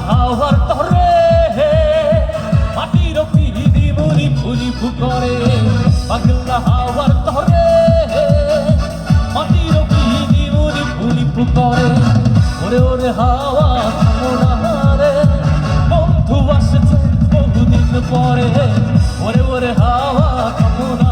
হাওয়ার তরে, মাটির পিড়ি মনি ফুলি ফুকরে। বাংলা হাওয়ার তরে, মাটির পিড়ি মনি ফুলি ফুকরে। ওরে ওরে, হাওয়া মোনারে বন্ধু আসছে বহুদিন পরে। ওরে ওরে, হাওয়া কামনা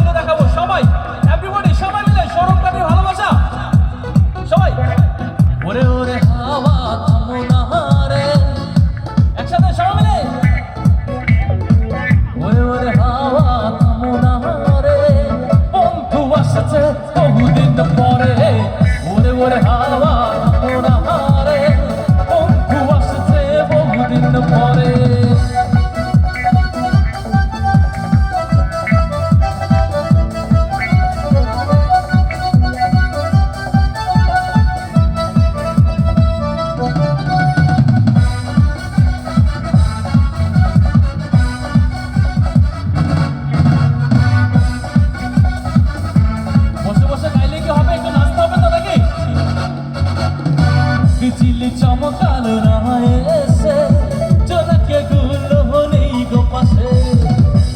ওরে ওরে হাওয়া বিচিলি চমকালো না এসে, চোরাকে গুলো হলেই গো পাশে।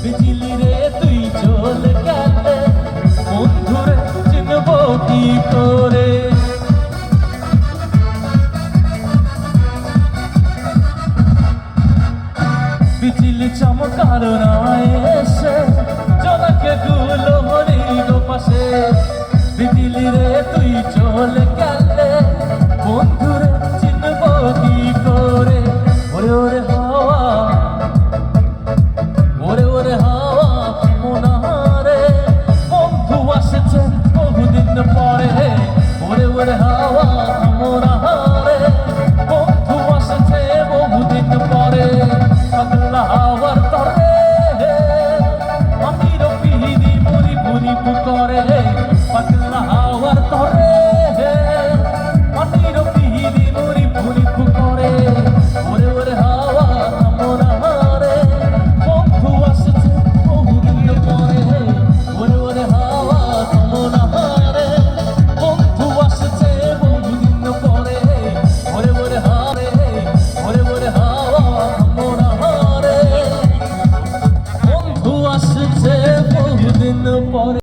বিচিলি রে তুই চলে গেলে বন্ধুরে চিনব কি করে। বিচিলি চমকালো না এসে, চোরাকে গুলো হলেই গো পাশে। বিচিলি রে তুই চলে গেলে phone.